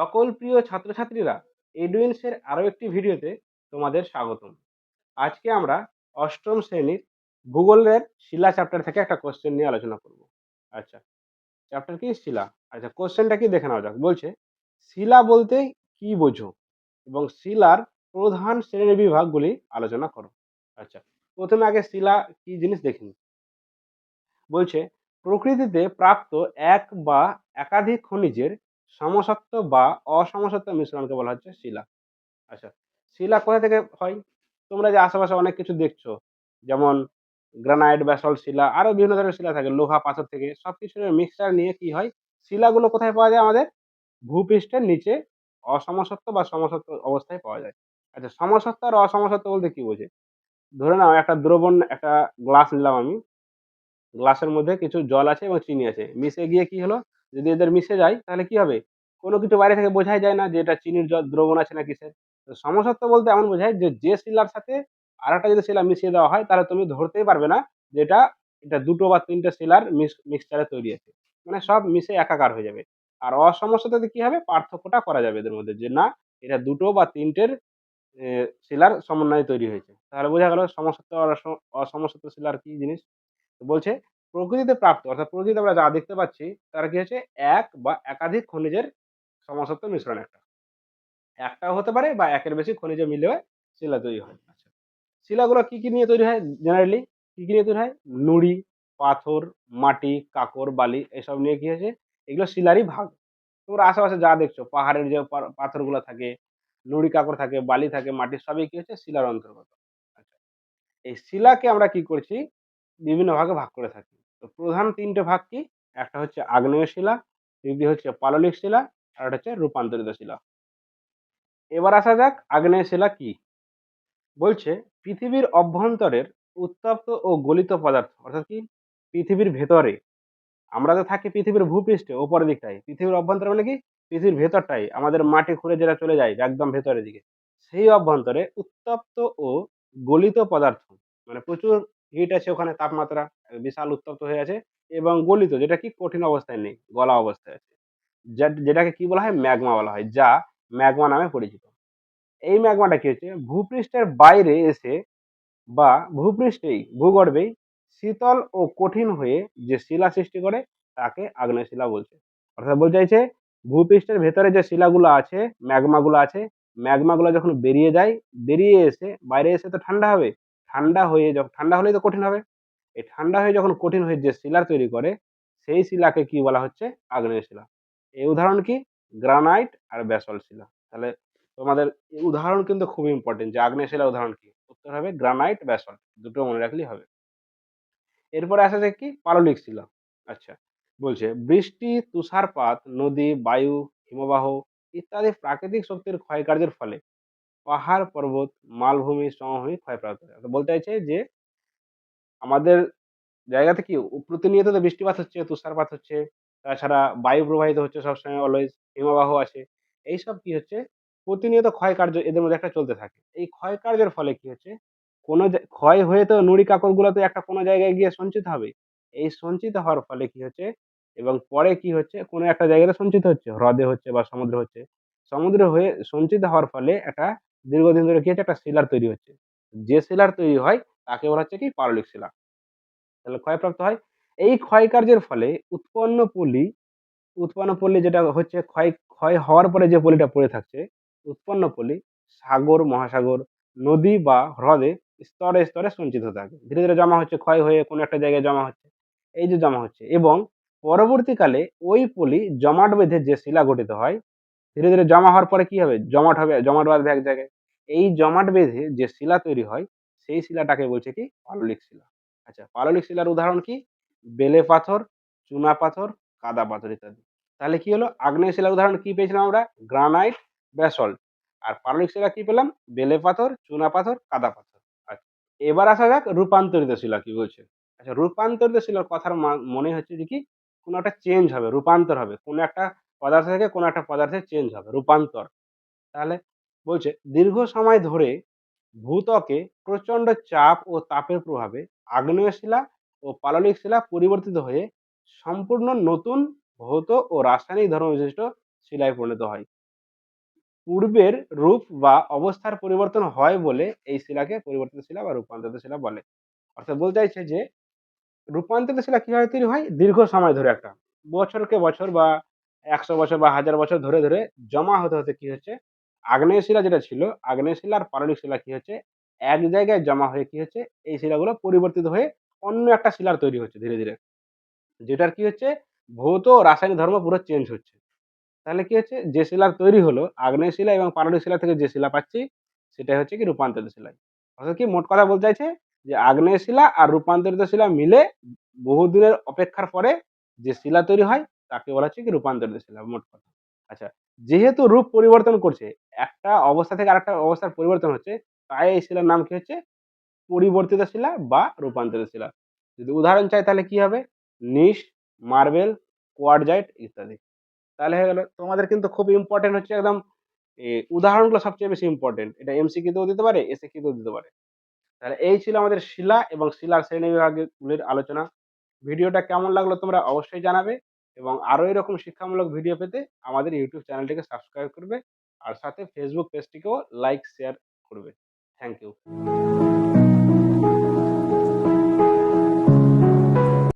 সকল প্রিয় ছাত্রছাত্রীরা এডুইন্সের আরও একটি ভিডিওতে তোমাদের স্বাগতম। আজকে আমরা অষ্টম শ্রেণির ভূগোলের শিলা চ্যাপ্টার থেকে একটা কোশ্চেন নিয়ে আলোচনা করব। আচ্ছা চ্যাপ্টার কি? শিলা। আচ্ছা কোশ্চেনটা কি? দেখে নেওয়া যাক। বলছে, শিলা বলতে কি বোঝো? এবং শিলার প্রধান শ্রেণি বিভাগগুলি আলোচনা করো। আচ্ছা প্রথমে আগে শিলা কি জিনিস দেখিনি বলছে, প্রকৃতিতে প্রাপ্ত এক বা একাধিক খনিজের সমসত্ব বা অসমসত্ব মিশ্রণকে বলা হচ্ছে শিলা। আচ্ছা শিলা কোথা থেকে হয়? তোমরা যে আশেপাশে অনেক কিছু দেখছ, যেমন গ্রানাইট, ব্যাসল্ট শিলা, আরও বিভিন্ন ধরনের শিলা থাকে, লোহা, পাথর থেকে সব কিছুর মিক্সচার নিয়ে কি হয়? শিলাগুলো কোথায় পাওয়া যায় আমাদের? ভূপৃষ্ঠের নিচে অসমসত্ব বা সমসত্ব অবস্থায় পাওয়া যায়। আচ্ছা সমসত্ব আর অসমসত্ব বলতে কি বোঝে? ধরে নাও, একটা দ্রবণ, একটা গ্লাস নিলাম আমি। গ্লাসের মধ্যে কিছু জল আছে এবং চিনি আছে। মিশে গিয়ে কি হলো? যদি এদের মিশে যায়, তাহলে কি হবে? কোনো কিছু বাইরে থেকে বোঝাই যায় না যে এটা চিনির দ্রবণ আছে না কিসের তো সমসত্ব বলতে এমন বোঝায় যে যে শিলার সাথে আর একটা যদি শিলা মিশিয়ে দেওয়া হয়, তাহলে তুমি ধরতেই পারবে না যে এটা এটা দুটো বা তিনটে শিলার মিক্সচারে তৈরি আছে। মানে সব মিশে একাকার হয়ে যাবে। আর অসমস্যাতে কি হবে? পার্থক্যটা করা যাবে এদের মধ্যে যে, না, এটা দুটো বা তিনটের শিলার সমন্বয়ে তৈরি হয়েছে। তাহলে বোঝা গেল সমসত্ব আর অসমসত্ব শিলার কি জিনিস? বলছে প্রকৃতিতে প্রাপ্ত, অর্থাৎ প্রকৃতিতে আমরা যা দেখতে পাচ্ছি, তার কি হচ্ছে? এক বা একাধিক খনিজের সমসত্ব মিশ্রণ একটা। একটাও হতে পারে বা একের বেশি খনিজ মিলেও শিলা তৈরি হয়। আচ্ছা শিলাগুলো কি কি নিয়ে তৈরি হয়? জেনারেলি কি কি নিয়ে তৈরি হয়? নুড়ি, পাথর, মাটি, কাকর, বালি এসব নিয়ে কি হয়েছে? এগুলো শিলারই ভাগ। তোমরা আশেপাশে যা দেখছ, পাহাড়ের যে পাথরগুলো থাকে, নুড়ি, কাকর থাকে, বালি থাকে, মাটি সবই কি হচ্ছে? শিলার অন্তর্গত। আচ্ছা এই শিলাকে আমরা কি করছি? বিভিন্ন ভাগে ভাগ করে থাকি। তো প্রধান তিনটে ভাগ কি? একটা হচ্ছে আগ্নেয় শিলা, দ্বিতীয় হচ্ছে পাললিক শিলা, আর একটা হচ্ছে রূপান্তরিত শিলা। এবার আসা যাক আগ্নেয় শিলা কি? বলছে পৃথিবীর অভ্যন্তরের উত্তপ্ত ও গলিত পদার্থ, অর্থাৎ কি? পৃথিবীর ভেতরে। আমরা তো থাকি পৃথিবীর ভূপৃষ্ঠে, ওপরের দিকটায়। পৃথিবীর অভ্যন্তরে মানে কি? পৃথিবীর ভেতরটাই, আমাদের মাটি খুঁড়ে যেটা চলে যায়, একদম ভেতরের দিকে। সেই অভ্যন্তরে উত্তপ্ত ও গলিত পদার্থ মানে প্রচুর হিট আছে, ওখানে তাপমাত্রা বিশাল উত্তপ্ত হয়ে আছে এবং গলিত, যেটা কি কঠিন অবস্থায় নেই, গলা অবস্থায় আছে। যেটাকে কি বলা হয়? ম্যাগমা বলা হয়, যা ম্যাগমা নামে পরিচিত। এই ম্যাগমাটা কি হচ্ছে? ভূপৃষ্ঠের বাইরে এসে বা ভূপৃষ্ঠেই, ভূগর্ভেই শীতল ও কঠিন হয়ে যে শিলা সৃষ্টি করে, তাকে আগ্নেয় শিলা বলছে। অর্থাৎ বলতে চাইছে, ভূপৃষ্ঠের ভেতরে যে শিলাগুলো আছে, ম্যাগমাগুলো আছে, ম্যাগমাগুলো যখন বেরিয়ে যায়, বেরিয়ে এসে, বাইরে এসে তো ঠান্ডা হবে ঠান্ডা হয়ে যখন ঠান্ডা হলেই তো কঠিন হবে। এই ঠান্ডা হয়ে যখন কঠিন হয়ে যে শিলা তৈরি করে, সেই শিলাকে কি বলা হচ্ছে? আগ্নেয় শিলা। এই উদাহরণ কি? গ্রানাইট আর ব্যাসল শিলা। তাহলে তোমাদের উদাহরণ কিন্তু খুব ইম্পর্টেন্ট যে আগ্নেয় শিলা উদাহরণ কি? উত্তর হবে গ্রানাইট ব্যাসল দুটো মনে রাখলেই হবে। এরপরে আসা যায় কি? পাললিক শিলা। আচ্ছা বলছে, বৃষ্টি, তুষারপাত, নদী, বায়ু, হিমবাহ ইত্যাদি প্রাকৃতিক শক্তির ক্ষয়কার্যের ফলে পাহাড় পর্বত মালভূমি সমভূমি ক্ষয়প্রাপ্ত হয় বলতে চাইছে যে, আমাদের জায়গাতে কি প্রতিনিয়ত তো বৃষ্টিপাত হচ্ছে, তুষারপাত হচ্ছে, তাছাড়া বায়ু প্রবাহিত হচ্ছে সবসময় অলওয়েজ হিমবাহ আছে এইসব কি হচ্ছে, প্রতিনিয়ত ক্ষয় কার্য এদের মধ্যে একটা চলতে থাকে। এই ক্ষয় কার্যের ফলে কি হচ্ছে, কোনো ক্ষয় হয়ে তো নুড়ি কাকরগুলো তো একটা কোনো জায়গায় গিয়ে সঞ্চিত হবে। এই সঞ্চিত হওয়ার ফলে কি হচ্ছে, এবং পরে কি হচ্ছে, কোনো একটা জায়গাতে সঞ্চিত হচ্ছে, হ্রদে হচ্ছে বা সমুদ্র হচ্ছে। সমুদ্র হয়ে সঞ্চিত হওয়ার ফলে একটা দীর্ঘদিন ধরে কি হচ্ছে একটা শিলার তৈরি হচ্ছে। যে শিলার তৈরি হয়, তাকে বলা হচ্ছে কি? পাললিক শিলা তাহলে ক্ষয়প্রাপ্ত হয়। এই ক্ষয়কার্যের ফলে উৎপন্ন পলি, উৎপন্ন পল্লী যেটা হচ্ছে, ক্ষয় ক্ষয় হওয়ার পরে যে পলিটা পড়ে থাকছে, উৎপন্ন পলি সাগর, মহাসাগর, নদী বা হ্রদে স্তরে স্তরে সঞ্চিত থাকে। ধীরে ধীরে জমা হচ্ছে, ক্ষয় হয়ে কোনো একটা জায়গায় জমা হচ্ছে। এই যে জমা হচ্ছে এবং পরবর্তীকালে ওই পলি জমাট বেঁধে যে শিলা গঠিত হয় ধীরে ধীরে জমা হওয়ার পরে কি হবে? জমাট হবে, জমাট বাঁধবে এক জায়গায়। এই জমাট বেঁধে যে শিলা তৈরি হয়, সেই শিলাটাকে বলছে কি? পাললিক শিলা। আচ্ছা পাললিক শিলার উদাহরণ কি? বেলে পাথর, চুনা পাথর, কাদা পাথর ইত্যাদি। তাহলে কি হলো? আগ্নেয় শিলার উদাহরণ কি পেয়েছিলাম আমরা? Granite, basalt. আর পাললিক শিলা কি পেলাম? বেলে পাথর, চুনা পাথর, কাদা পাথর। আচ্ছা এবার আসা যাক রূপান্তরিত শিলা কি বলছে। আচ্ছা রূপান্তরিত শিলার কথার মনে হচ্ছে যে কি? কোনো একটা চেঞ্জ হবে, রূপান্তর হবে। কোনো একটা পদার্থ থেকে কোনো একটা পদার্থে চেঞ্জ হবে, রূপান্তর। তাহলে বলছে, দীর্ঘ সময় ধরে ভূত্বকে প্রচণ্ড চাপ ও তাপের প্রভাবে আগ্নেয় শিলা ও পাললিক শিলা পরিবর্তিত হয়ে সম্পূর্ণ নতুন ভৌত ও রাসায়নিক ধর্ম বিশিষ্ট শিলায় পরিণত হয়। পূর্বের রূপ বা অবস্থার পরিবর্তন হয় বলে এই শিলাকে পরিবর্তিত শিলা বা রূপান্তরিত শিলা বলে। অর্থাৎ বলতে চাইছে যে, রূপান্তরিত শিলা কীভাবে তৈরি হয়? দীর্ঘ সময় ধরে একটা, বছরকে বছর বা একশো বছর বা হাজার বছর ধরে ধরে জমা হতে হতে কি হচ্ছে? আগ্নেয় শিলা যেটা ছিল আগ্নেয় শিলা আর পাললিক শিলা কি হচ্ছে? এক জায়গায় জমা হয়ে কি হচ্ছে? এই শিলাগুলো পরিবর্তিত হয়ে অন্য একটা শিলার তৈরি হচ্ছে ধীরে ধীরে। যেটার কি হচ্ছে? ভৌত রাসায়নিক ধর্ম পুরো চেঞ্জ হচ্ছে। তাহলে কি হচ্ছে? যে শিলার তৈরি হলো আগ্নেয় শিলা এবং পাললিক শিলা থেকে যে শিলা পাচ্ছি, সেটাই হচ্ছে কি রূপান্তরিত শিলা। অর্থাৎ কি মোট কথা বলতে চাইছে? যে আগ্নেয় শিলা আর রূপান্তরিত শিলা মিলে বহুদিনের অপেক্ষার পরে যে শিলা তৈরি হয় তাকে বলা হচ্ছে কি রূপান্তরিত শিলা মোট কথা। আচ্ছা যেহেতু রূপ পরিবর্তন করছে, একটা অবস্থা থেকে আরেকটা অবস্থার পরিবর্তন হচ্ছে, তাই এই শিলার নাম কি হচ্ছে? পরিবর্তিত শিলা বা রূপান্তরিত শিলা। যদি উদাহরণ চাই তাহলে কি হবে? নিশ, মার্বেল, কোয়ারজাইট ইত্যাদি। তাহলে হয়ে গেল, তোমাদের কিন্তু খুব ইম্পর্টেন্ট হচ্ছে একদম উদাহরণগুলো সবচেয়ে বেশি ইম্পর্টেন্ট এটা এমসিকিউতেও দিতে পারে এসএকিউতেও দিতে পারে। তাহলে এই ছিল আমাদের শিলা এবং শিলার শ্রেণি বিভাগগুলির আলোচনা। ভিডিওটা কেমন লাগল তোমরা অবশ্যই জানাবে। এবং আরও এরকম শিক্ষামূলক ভিডিও পেতে আমাদের ইউটিউব চ্যানেলটিকে সাবস্ক্রাইব করবে, আর সাথে ফেসবুক পেজটিকেও লাইক শেয়ার করবে। Thank you